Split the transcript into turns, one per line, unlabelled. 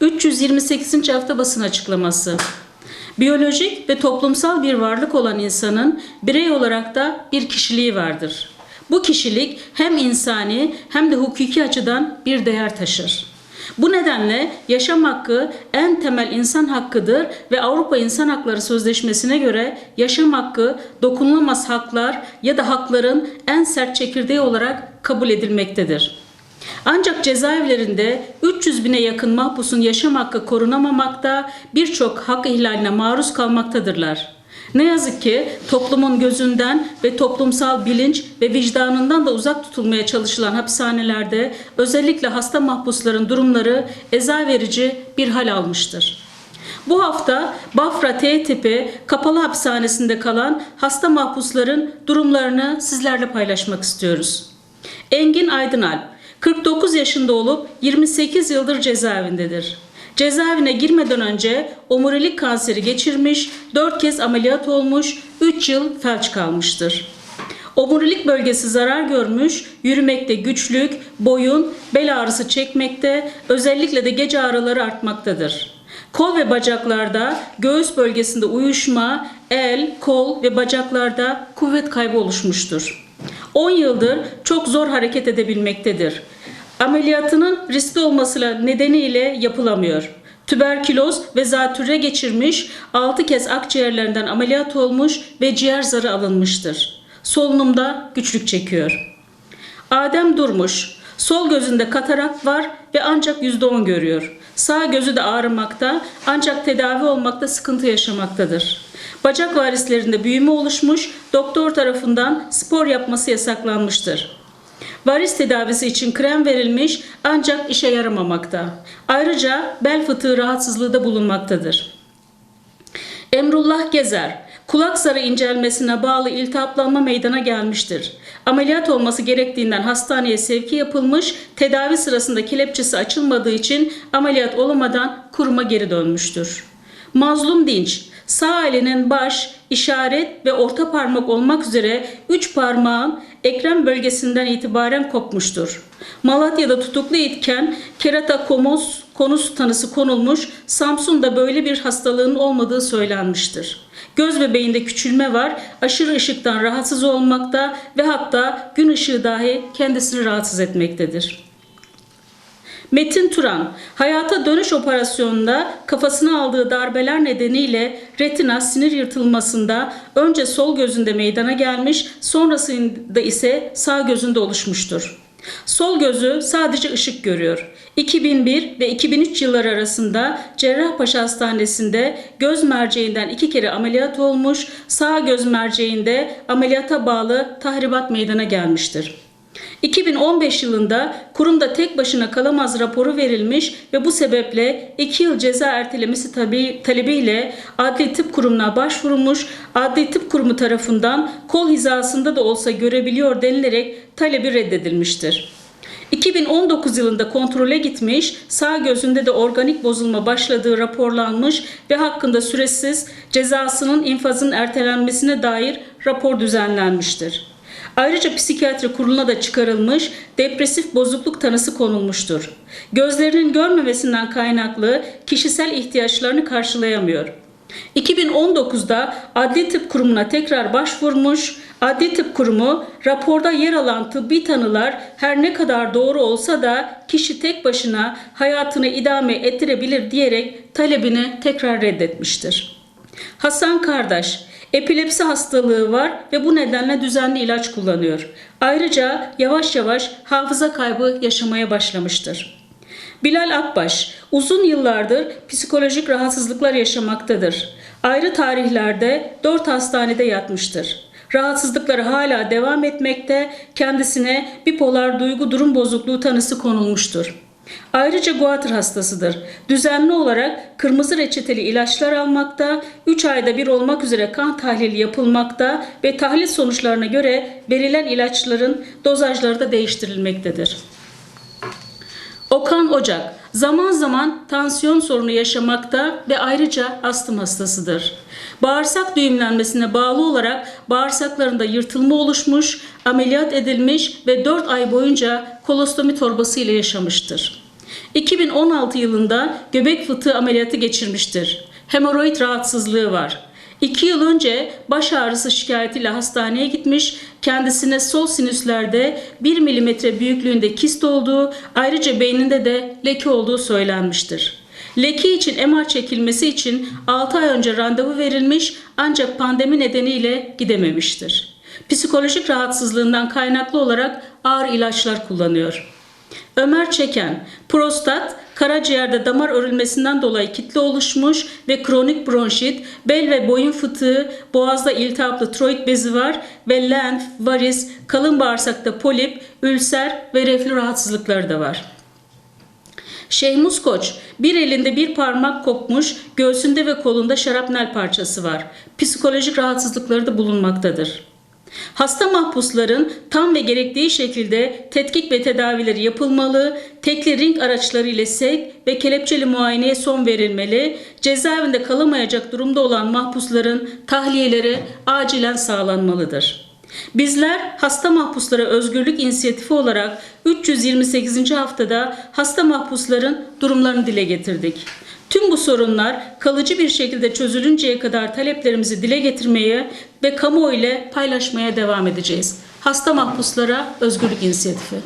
328. hafta basın açıklaması. Biyolojik ve toplumsal bir varlık olan insanın birey olarak da bir kişiliği vardır. Bu kişilik hem insani hem de hukuki açıdan bir değer taşır. Bu nedenle yaşam hakkı en temel insan hakkıdır ve Avrupa İnsan Hakları Sözleşmesi'ne göre yaşam hakkı dokunulamaz haklar ya da hakların en sert çekirdeği olarak kabul edilmektedir. Ancak cezaevlerinde 300 bine yakın mahpusun yaşam hakkı korunamamakta, birçok hak ihlaline maruz kalmaktadırlar. Ne yazık ki toplumun gözünden ve toplumsal bilinç ve vicdanından da uzak tutulmaya çalışılan hapishanelerde özellikle hasta mahpusların durumları eza verici bir hal almıştır. Bu hafta Bafra T tipi kapalı hapishanesinde kalan hasta mahpusların durumlarını sizlerle paylaşmak istiyoruz. Engin Aydınalp 49 yaşında olup 28 yıldır cezaevindedir. Cezaevine girmeden önce omurilik kanseri geçirmiş, 4 kez ameliyat olmuş, 3 yıl felç kalmıştır. Omurilik bölgesi zarar görmüş, yürümekte güçlük, boyun, bel ağrısı çekmekte, özellikle de gece ağrıları artmaktadır. Kol ve bacaklarda, göğüs bölgesinde uyuşma, el, kol ve bacaklarda kuvvet kaybı oluşmuştur. 10 yıldır çok zor hareket edebilmektedir. Ameliyatının riskli olması nedeniyle yapılamıyor. Tüberküloz ve zatürre geçirmiş, 6 kez akciğerlerinden ameliyat olmuş ve ciğer zarı alınmıştır. Solunumda güçlük çekiyor. Adem Durmuş, sol gözünde katarak var ve ancak %10 görüyor. Sağ gözü de ağrımakta ancak tedavi olmakta sıkıntı yaşamaktadır. Bacak varislerinde büyüme oluşmuş, doktor tarafından spor yapması yasaklanmıştır. Varis tedavisi için krem verilmiş ancak işe yaramamakta. Ayrıca bel fıtığı rahatsızlığı da bulunmaktadır. Emrullah Gezer, kulak zarı incelmesine bağlı iltihaplanma meydana gelmiştir. Ameliyat olması gerektiğinden hastaneye sevki yapılmış, tedavi sırasında kelepçesi açılmadığı için ameliyat olamadan kuruma geri dönmüştür. Mazlum Dinç, sağ elinin baş, işaret ve orta parmak olmak üzere üç parmağın ekrem bölgesinden itibaren kopmuştur. Malatya'da tutuklu iken keratokomos konus tanısı konulmuş, Samsun'da böyle bir hastalığın olmadığı söylenmiştir. Göz ve beyinde küçülme var, aşırı ışıktan rahatsız olmakta ve hatta gün ışığı dahi kendisini rahatsız etmektedir. Metin Turan, hayata dönüş operasyonunda kafasına aldığı darbeler nedeniyle retina sinir yırtılmasında önce sol gözünde meydana gelmiş, sonrasında ise sağ gözünde oluşmuştur. Sol gözü sadece ışık görüyor. 2001 ve 2003 yılları arasında Cerrahpaşa Hastanesi'nde göz merceğinden iki kere ameliyat olmuş, sağ göz merceğinde ameliyata bağlı tahribat meydana gelmiştir. 2015 yılında kurumda tek başına kalamaz raporu verilmiş ve bu sebeple 2 yıl ceza ertelemesi tabi, talebiyle Adli Tıp Kurumu'na başvurulmuş. Adli Tıp Kurumu tarafından kol hizasında da olsa görebiliyor denilerek talebi reddedilmiştir. 2019 yılında kontrole gitmiş, sağ gözünde de organik bozulma başladığı raporlanmış ve hakkında süresiz cezasının infazın ertelenmesine dair rapor düzenlenmiştir. Ayrıca psikiyatri kuruluna da çıkarılmış, depresif bozukluk tanısı konulmuştur. Gözlerinin görmemesinden kaynaklı kişisel ihtiyaçlarını karşılayamıyor. 2019'da Adli Tıp Kurumu'na tekrar başvurmuş. Adli Tıp Kurumu raporda yer alan tıbbi tanılar her ne kadar doğru olsa da kişi tek başına hayatını idame ettirebilir diyerek talebini tekrar reddetmiştir. Hasan Kardeş Epilepsi hastalığı var ve bu nedenle düzenli ilaç kullanıyor. Ayrıca yavaş yavaş hafıza kaybı yaşamaya başlamıştır. Bilal Akbaş uzun yıllardır psikolojik rahatsızlıklar yaşamaktadır. Ayrı tarihlerde 4 hastanede yatmıştır. Rahatsızlıkları hala devam etmekte, kendisine bipolar duygu durum bozukluğu tanısı konulmuştur. Ayrıca guatr hastasıdır. Düzenli olarak kırmızı reçeteli ilaçlar almakta, 3 ayda bir olmak üzere kan tahlili yapılmakta ve tahlil sonuçlarına göre verilen ilaçların dozajları da değiştirilmektedir. Okan Ocak zaman zaman tansiyon sorunu yaşamakta ve ayrıca astım hastasıdır. Bağırsak düğümlenmesine bağlı olarak bağırsaklarında yırtılma oluşmuş, ameliyat edilmiş ve 4 ay boyunca kolostomi torbası ile yaşamıştır. 2016 yılında göbek fıtığı ameliyatı geçirmiştir. Hemoroid rahatsızlığı var. İki yıl önce baş ağrısı şikayetiyle hastaneye gitmiş, kendisine sol sinüslerde 1 milimetre büyüklüğünde kist olduğu, ayrıca beyninde de leke olduğu söylenmiştir. Leke için MR çekilmesi için 6 ay önce randevu verilmiş ancak pandemi nedeniyle gidememiştir. Psikolojik rahatsızlığından kaynaklı olarak ağır ilaçlar kullanıyor. Ömer Çeken, prostat, karaciğerde damar örülmesinden dolayı kitle oluşmuş ve kronik bronşit, bel ve boyun fıtığı, boğazda iltihaplı tiroid bezi var ve lenf, varis, kalın bağırsakta polip, ülser ve reflü rahatsızlıkları da var. Şeyhmus Koç, bir elinde bir parmak kopmuş, göğsünde ve kolunda şarapnel parçası var. Psikolojik rahatsızlıkları da bulunmaktadır. Hasta mahpusların tam ve gerektiği şekilde tetkik ve tedavileri yapılmalı, tekli ring araçları ile sevk ve kelepçeli muayeneye son verilmeli, cezaevinde kalamayacak durumda olan mahpusların tahliyeleri acilen sağlanmalıdır. Bizler hasta mahpuslara özgürlük inisiyatifi olarak 328. haftada hasta mahpusların durumlarını dile getirdik. Tüm bu sorunlar kalıcı bir şekilde çözülünceye kadar taleplerimizi dile getirmeye ve kamuoyu ile paylaşmaya devam edeceğiz. Hasta mahpuslara özgürlük inisiyatifi.